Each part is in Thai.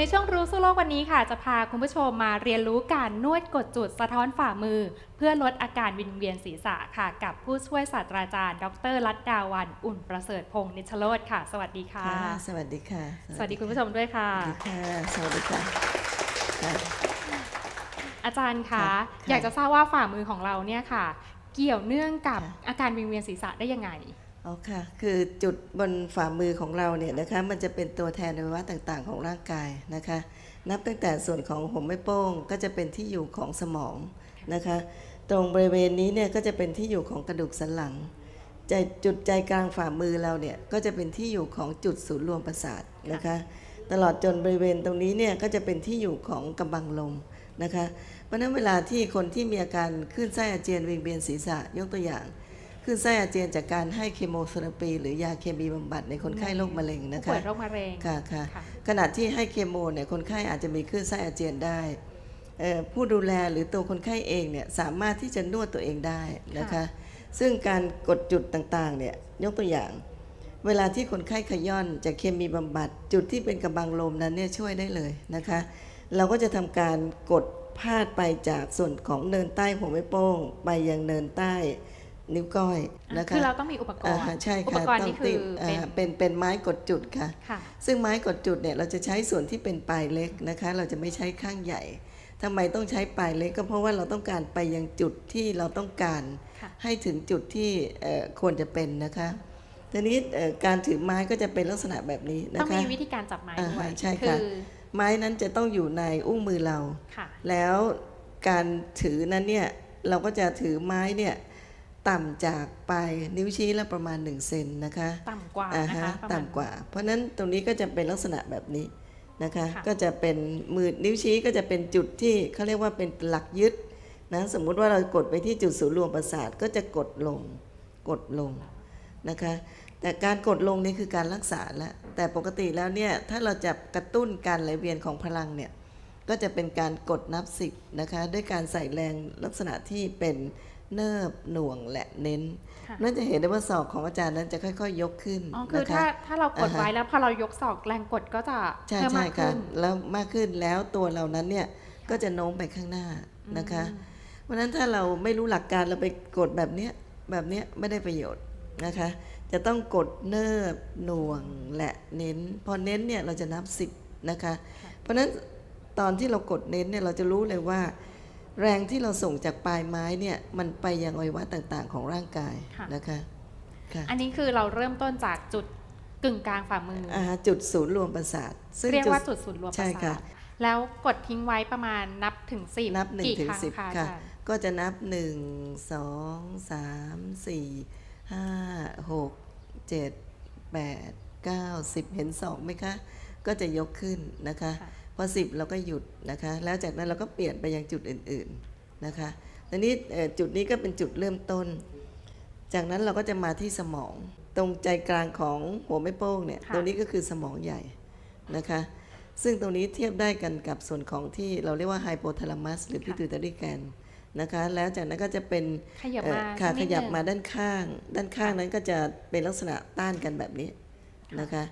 ในช่วงรู้สู้โลกวันนี้ค่ะ จะพาคุณผู้ชมมาเรียนรู้การนวดกดจุดสะท้อนฝ่ามือ เพื่อลดอาการวิงเวียนศีรษะค่ะ กับผู้ช่วยศาสตราจารย์ ดรรัตดาวันอุ่นประเสริฐพงศ์นิชโรธค่ะ สวัสดีค่ะค่ะ สวัสดีค่ะ สวัสดีคุณผู้ชมด้วยค่ะสวัสดีค่ะสวัสดีค่ะค่ะอาจารย์คะค่ะอยากจะทราบว่าฝ่ามือของเราเนี่ยค่ะ เกี่ยวเนื่องกับค่ะอาการวิงเวียนศีรษะได้ยังไง อ๋อค่ะ คือจุดบนฝ่ามือของเราเนี่ยนะคะ มันจะเป็นตัวแทนอวัยวะต่างๆ ของร่างกายนะคะ นับตั้งแต่ส่วนของหัวไม่โป้งก็จะเป็นที่อยู่ของสมองนะคะ ตรงบริเวณนี้เนี่ยก็จะเป็นที่อยู่ของกระดูกสันหลังใจจุดใจกลางฝ่ามือเราเนี่ยก็จะเป็นที่อยู่ของจุดศูนย์รวมประสาทนะคะ ตลอดจนบริเวณตรงนี้เนี่ยก็จะเป็นที่อยู่ของกำบังลมนะคะ เพราะนั้นเวลาที่คนที่มีอาการคลื่นไส้อาเจียนวิงเวียนศีรษะยกตัวอย่าง คลื่นไส้อาเจียนจากการให้เคมีเทอราปี หรือยาเคมีบำบัดในคนไข้โรคมะเร็งนะผู้ป่คะวยโรคมะเร็งค่ะค่ะค่ะขณะที่ให้เคมีเนี่ยคนไข้อาจจะมีคลื่นไส้อาเจียนได้เอ่อผู้ดูแลหรือตัวคนไข้เองเนี่ยสามารถที่จะนวดตัวเองได้นะคะซึ่งการกดจุดต่างๆเนี่ยยกตัวอย่าง เวลาที่คนไข้ขย่อนจากเคมีบำบัด จุดที่เป็นกระบังลมนั้นเนี่ยช่วยได้เลยนะคะ เราก็จะทำการกดพาดไปจากส่วนของเนินใต้หัวไม่โป้ง ไปยังเนินใต้ นิ้วก้อยนะคะคือเราต้องมีอุปกรอ่าณ์ฮะใช่อุปค่ะกรณ์ต้อนี่งคืติอดเป็นอ่าเป็นเป็นไม้กดจุดค่ะค่ะ ซึ่งไม้กดจุดเนี่ยเราจะใช้ส่วนที่เป็นปลายเล็กนะคะ เราจะไม่ใช้ข้างใหญ่ทำไมต้องใช้ปลายเล็กก็เพราะว่าเราต้องการไปยังจุดที่เราต้องการค่ะให้ถึงจุดที่เอ่อควรจะเป็นนะคะทีนี้เอ่อการถือไม้ก็จะเป็นลักษณะแบบนี้นะต้องคะมีวิธีการจับไม้อ่าด้วยฮะใช่คืค่ะอไม้นั้นจะต้องอยู่ในอุ้งมือเราค่ะแล้วการถือนั้นเนี่ยเราก็จะถือไม้เนี่ย ต่ำจากปลายนิ้วชี้แล้วประมาณ1เซนนะคะ ต่ำกว่าอ่านะฮะคะประมณต่ำกว่า เพราะฉะนั้นตรงนี้ก็จะเป็นลักษณะแบบนี้นะคะค่ะก็จะเป็นมือนิ้วชี้ก็จะเป็นจุดที่เขาเรียกว่าเป็นหลักยึดนะสมมุติว่าเรากดไปที่จุดศูนย์รวมประสาทก็จะกดลงกดลงนะคะ แต่การกดลงนี่คือการรักษาแล้วแต่ปกติแล้วเนี่ยถ้าเราจะกระตุ้นการไหลเวียนของพลังเนี่ยก็จะเป็นการกดนับสิบนะคะด้วยการใส่แรงลักษณะที่เป็น เนิบหน่วงและเน้นค่ะนั่นจะเห็นได้ว่าศอกของอาจารย์นั้นจะค่อยๆยกขึ้นอ๋อคือนะคะถ้าถ้าเรากดอ่าฮะไว้แล้วพอเรายกศอกแรงกดก็จะใช่เพิ่มใช่มากค่ะขึ้นแล้วมากขึ้นแล้วตัวเรานั้นเนี่ยก็จะโน้มไปข้างหน้านะคะ เพราะฉะนั้นถ้าเราไม่รู้หลักการเราไปกดแบบเนี้ยแบบเนี้ยไม่ได้ประโยชน์นะคะ จะต้องกดเนิบหน่วงและเน้น พอเน้นเนี่ยเราจะนับสิบนะคะ เพราะฉะนั้นตอนที่เรากดเน้นเนี่ยเราจะรู้เลยว่า แรงที่เราส่งจากปลายไม้เนี่ยมันไปยังอวัยวะต่างๆ ของร่างกายค่ะนะคะค่ะอันนี้คือเราเริ่มต้นจากจุดกึ่งกลางฝ่ามือออ่าจุดศูนย์รวมประสาทเรียกว่าจุดศูนย์รวมประใช่สาค่ะทแล้วกดทิ้งไว้ประมาณนับถึงสิบนับหนึ่งกี่ถึงครั้งสิบคะอาค่ะจารย์ก็จะนับหนึ่งสองสามสี่ห้าหกเจ็ดแปดเก้าสิบเห็นสองไหมคะ ก็จะยกขึ้นนะคะค่ะ พอสิบเราก็หยุดนะคะ แล้วจากนั้นเราก็เปลี่ยนไปยังจุดอื่นๆนะคะตอนนี้เอ่อจุดนี้ก็เป็นจุดเริ่มต้น จากนั้นเราก็จะมาที่สมอง ตรงใจกลางของหัวไม่โป้งเนี่ยค่ะตรงนี้ก็คือสมองใหญ่นะคะ ซึ่งตรงนี้เทียบได้กันกับส่วนของที่เราเรียกว่าไฮโปทาลามัสหรือค่ะพิทูตารีแกนนะคะแล้วจากนั้นก็จะเป็นขยับเอ่อมาค่ะสักขนิดยับหนึ่งมาด้านข้าง ด้านข้างนั้นก็จะเป็นลักษณะต้านกันแบบนี้นะคะ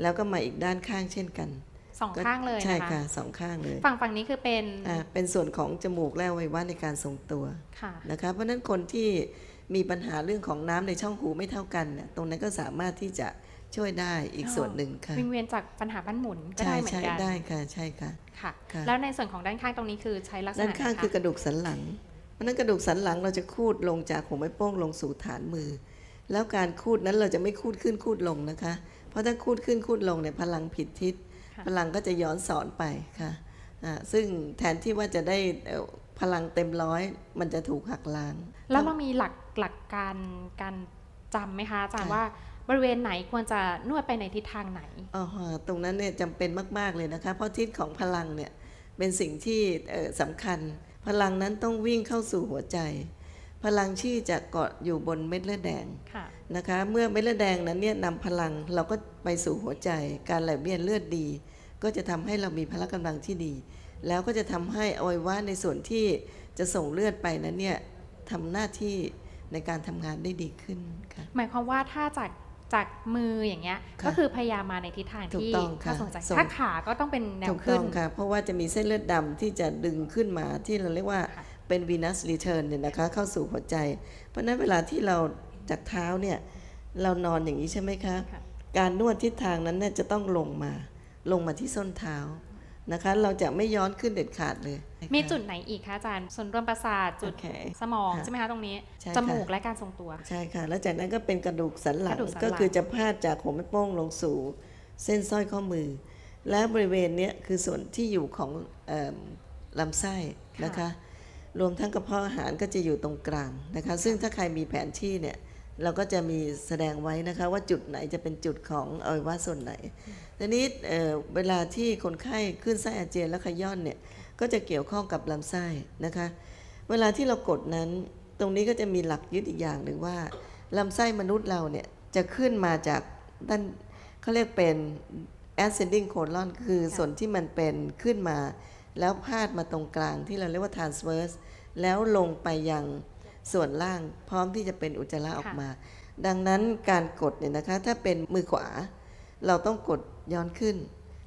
แล้วก็มาอีกด้านข้างเช่นกัน สองข้างเลยใช่นะคะค่ะสองข้างเลย ฝั่งฝั่งนี้คือเป็นอ่าเป็นส่วนของจมูกและอวัยวะในการทรงตัวค่ะนะคะเพราะฉะนั้นคนที่มีปัญหาเรื่องของน้ำในช่องหูไม่เท่ากันเนี่ยตรงนั้นก็สามารถที่จะช่วยได้อีกอ๋อส่วนหนึ่งค่ะวิงเวียนจากปัญหาบ้านหมุนก็ใช่ได้เหมือใช่นกันได้ค่ะใช่ค่ะค่ะค่ะ แล้วในส่วนของด้านข้างตรงนี้คือใช้ลักษณะด้านข้างไหะคือกระดูกสันหลังเพราะฉะนั้นกระดูกสันหลังเราจะคูดลงจากหัวไม่โป้งลงสู่ฐานมือ แล้วการคูดนั้นเราจะไม่คูดขึ้นคูดลงนะคะ เพราะถ้าคูดขึ้นคูดลงเนี่ยพลังผิดทิศค่ะ พลังก็จะย้อนสอนไปค่ะอ่าซึ่งแทนที่ว่าจะได้เอ่อพลังเต็มร้อย มันจะถูกหักล้าง แล้วเรามีหลักหลักการการจำไหมคะอาจารย์ค่ะว่าบริเวณไหนควรจะนวดไปในทิศทางไหนอ๋อฮะตรงนั้นเนี่ยจำเป็นมาก ๆ เลยนะคะ เพราะทิศของพลังเนี่ยเป็นสิ่งที่เอ่อสำคัญ พลังนั้นต้องวิ่งเข้าสู่หัวใจ พลังที่จะเกาะอยู่บนเม็ดเลือดแดงค่ะนะคะ เมื่อเม็ดเลือดแดงนั้นเนี่ยนำพลังเราก็ไปสู่หัวใจ การไหลเวียนเลือดดี ก็จะทำให้เรามีพละกำลังที่ดี แล้วก็จะทำให้อวัยวะในส่วนที่จะส่งเลือดไปนั้นเนี่ยทำหน้าที่ในการทำงานได้ดีขึ้นค่ะหมายความว่าถ้าจากจากมืออย่างเงี้ยค่ะก็คือพยายามมาในทิศทางถูกที่ต้องค่ะน่าสนใจส่งถ้าขาก็ต้องเป็นแนถูวกขึ้ต้นองค่ะเพราะว่าจะมีเส้นเลือดดำที่จะดึงขึ้นมาที่เราเรียกว่าค่ะ เป็นวีนัสรีเทิร์นเนี่ยนะคะเข้าสู่หัวใจ เพราะฉะนั้นเวลาที่เราจากเท้าเนี่ยเรานอนอย่างนี้ใช่ไหมคะค่ะการนวดทิศทางนั้นเนี่ยจะต้องลงมาลงมาที่ส้นเท้านะคะ เราจะไม่ย้อนขึ้นเด็ดขาดเลย มีจุดไหนอีกคะอาจารย์ ส่วนย์รวมประสาทจุดโอเคสมองค่ะใช่ไหมคะตรงนี้ใช่ค่ะจมูกและการทรงตัว ใช่ค่ะ แล้วจากนั้นก็เป็นกระดูกสันหลักงระดูกสันหลัง ก็คือจะพาดจากหัวแม่โป้งลงสู่ เส้นสร้อยข้อมือ และบริเวณเนี้ยคือส่วนที่อยู่ของเอิ่มลำไส้นะคะ รวมทั้งกระเพาะอาหารก็จะอยู่ตรงกลางนะคะ ซึ่งถ้าใครมีแผนที่เนี่ยเราก็จะมีแสดงไว้นะคะว่าจุดไหนจะเป็นจุดของอวัยวะส่วนไหนทีนี้เเวลาที่คนไข้ขึ้นไส้อาเจียนและขย้อนเนี่ยก็จะเกี่ยวข้องกับลำไส้นะคะ เวลาที่เรากดนั้นตรงนี้ก็จะมีหลักยึดอีกอย่างหนึ่งว่าลำไส้มนุษย์เราเนี่ยจะขึ้นมาจากด้านเขาเรียกเป็น ascending colon คือส่วนที่มันเป็นขึ้นมา แล้วพาดมาตรงกลางที่เราเรียกว่า transverse แล้วลงไปยังส่วนล่าง พร้อมที่จะเป็นอุจจาระออกมา ดังนั้นการกดเนี่ยนะคะ ถ้าเป็นมือขวา เราต้องกดย้อนขึ้น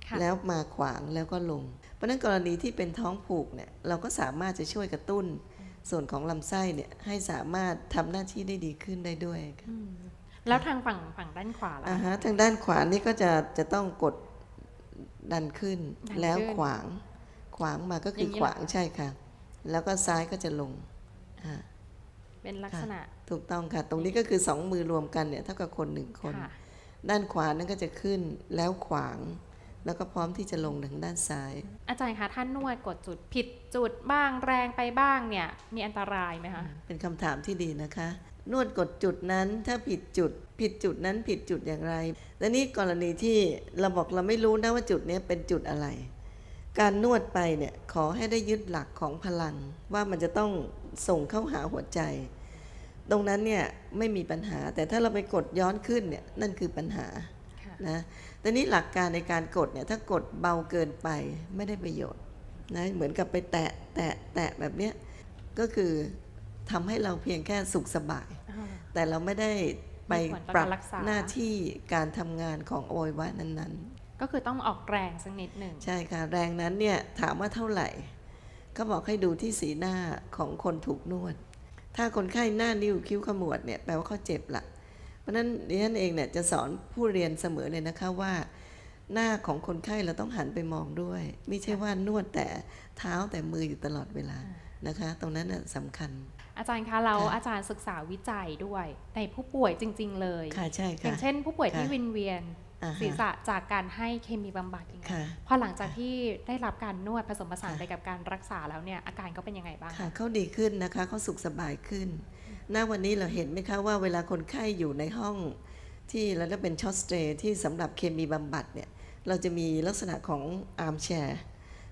ค่ะแล้วมาขวางแล้วก็ลง เพราะฉะนั้นกรณีที่เป็นท้องผูกเนี่ยเราก็สามารถจะช่วยกระตุ้น ส่วนของลำไส้เนี่ยให้สามารถทำหน้าที่ได้ดีขึ้นได้ด้วยค่ะอืมแล้วทางฝั่งฝั่งด้านขวาล่ะอ่าฮะทางด้านขวานี่ก็จะจะต้องกดดันขึ้นดันขึ้นแล้วขวาง ขวางมาก็คืออย่างนี้ขเหรอ วางใช่ค่ะ แล้วก็ซ้ายก็จะลงอ่าเป็นลักษณะถูกต้องค่ะ ตรงนี้ก็คือสองมือรวมกันเนี่ยเท่ากับคนหนึ่งคน ค่ะด้านขวานั่นก็จะขึ้นแล้วขวาง แล้วก็พร้อมที่จะลงทางด้านซ้าย อาจารย์คะท่านนวดกดจุดผิดจุดบ้างแรงไปบ้างเนี่ย มีอันตรายไหมคะ เป็นคำถามที่ดีนะคะ นวดกดจุดนั้นถ้าผิดจุด ผิดจุดนั้นผิดจุดอย่างไร และนี่กรณีที่เราบอกเราไม่รู้นะว่าจุดเนี้ยเป็นจุดอะไร การนวดไปเนี่ยขอให้ได้ยึดหลักของพลัง ว่ามันจะต้องส่งเข้าหาหัวใจ ตรงนั้นเนี่ยไม่มีปัญหา แต่ถ้าเราไปกดย้อนขึ้นเนี่ยนั่นคือปัญหาค่ะนะแต่นี้หลักการในการกดเนี่ยถ้ากดเบาเกินไปไม่ได้ประโยชน์นะเหมือนกับไปแตะแตะแตะแบบเนี้ยก็คือทำให้เราเพียงแค่สุขสบายอ่าแต่เราไม่ได้ไปมีผลต่อปรับการรักษาหน้าที่การทำงานของอวัยวะนั้น ก็คือต้องออกแรงสักนิดหนึ่งๆใช่ค่ะ แรงนั้นเนี่ยถามว่าเท่าไหร่ ก็บอกให้ดูที่สีหน้าของคนถูกนวด ถ้าคนไข้หน้านิ้วคิ้วขมวดเนี่ยแปลว่าเขาเจ็บละเพราะฉะนั้นดิฉันเองเนี่ยจะสอนผู้เรียนเสมอเลยนะคะว่า หน้าของคนไข้เราต้องหันไปมองด้วย ไม่ใช่ว่านวดแต่เท้าแต่มืออยู่ตลอดเวลานะคะ ตรงนั้นน่ะสำคัญอาจารย์คะเราค่ะอาจารย์ศึกษาวิจัยด้วยในผู้ป่วยจริง ๆ เลย ค่ะใช่อค่ะย่างเช่นผู้ป่วยที่ค่ะวินเวียนอ่าฮะ ศีรษะจากการให้เคมีบำบัดอย่างเงี้ยค่ะพอหลังจากที่ได้รับการนวดผสมผสานค่ะไปกับการรักษาแล้วเนี่ยอาการเขาเป็นยังไงบ้างค่ะเขาดีขึ้นนะคะเขาสุขสบายขึ้นณวันนี้เราเห็นไหมคะว่าเวลาคนไข้อยู่ในห้องที่เราเรียกเป็นช็อตสเตย์ที่สำหรับเคมีบำบัดเนี่ยเราจะมีลักษณะของอาร์มแชร์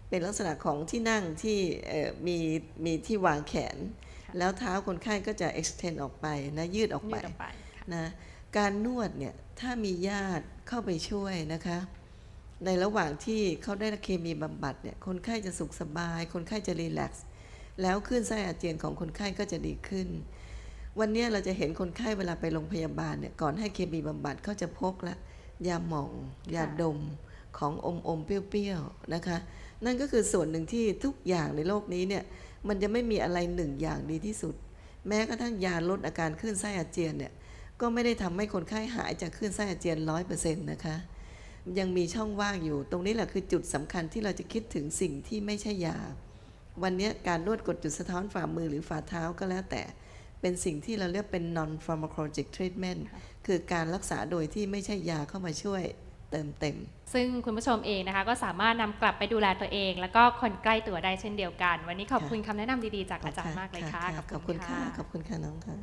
เป็นลักษณะของที่นั่งที่เอ่อมีมีที่วางแขนค่ะแล้วเท้าคนไข้ก็จะ extend ออกไปนะยืดออกยืไปดออกไปค่ะนะ การนวดเนี่ยถ้ามีญาติเข้าไปช่วยนะคะ ในระหว่างที่เขาได้เคมีบำบัดเนี่ยคนไข้จะสุขสบาย คนไข้จะรีแลกซ์แล้วคลื่นไส้อาเจียนของคนไข้ก็จะดีขึ้น วันนี้เราจะเห็นคนไข้เวลาไปโรงพยาบาลเนี่ยก่อนให้เคมีบำบัดเขาจะพกละยาหม่อง ยาดมของอมอมๆเปรี้ยวๆนะคะ นั่นก็คือส่วนหนึ่งที่ทุกอย่างในโลกนี้เนี่ยมันจะไม่มีอะไรหนึ่งอย่างดีที่สุด แม้กระทั่งยาลดอาการคลื่นไส้อาเจียนเนี่ย ก็ไม่ได้ทำให้คนไข้หายจากคลื่นไส้อาเจียนร้อยเปอร์เซ็นต์นะคะ ยังมีช่องว่างอยู่ ตรงนี้แหละคือจุดสำคัญที่เราจะคิดถึงสิ่งที่ไม่ใช่ยา วันนี้การนวดกดจุดสะท้อนฝ่ามือหรือฝ่าเท้าก็แล้วแต่ เป็นสิ่งที่เราเรียกเป็น non pharmacologic treatment คือการรักษาโดยที่ไม่ใช่ยาเข้ามาช่วยเติมเต็ม ซึ่งคุณผู้ชมเองนะคะ ก็สามารถนำกลับไปดูแลตัวเอง แล้วก็คนใกล้ตัวได้เช่นเดียวกัน วันนี้ขอบคุณคำแนะนำดีๆ จากอาจารย์มากเลยค่ะ ขอบคุณค่ะ ขอบคุณค่ะน้องค่ะ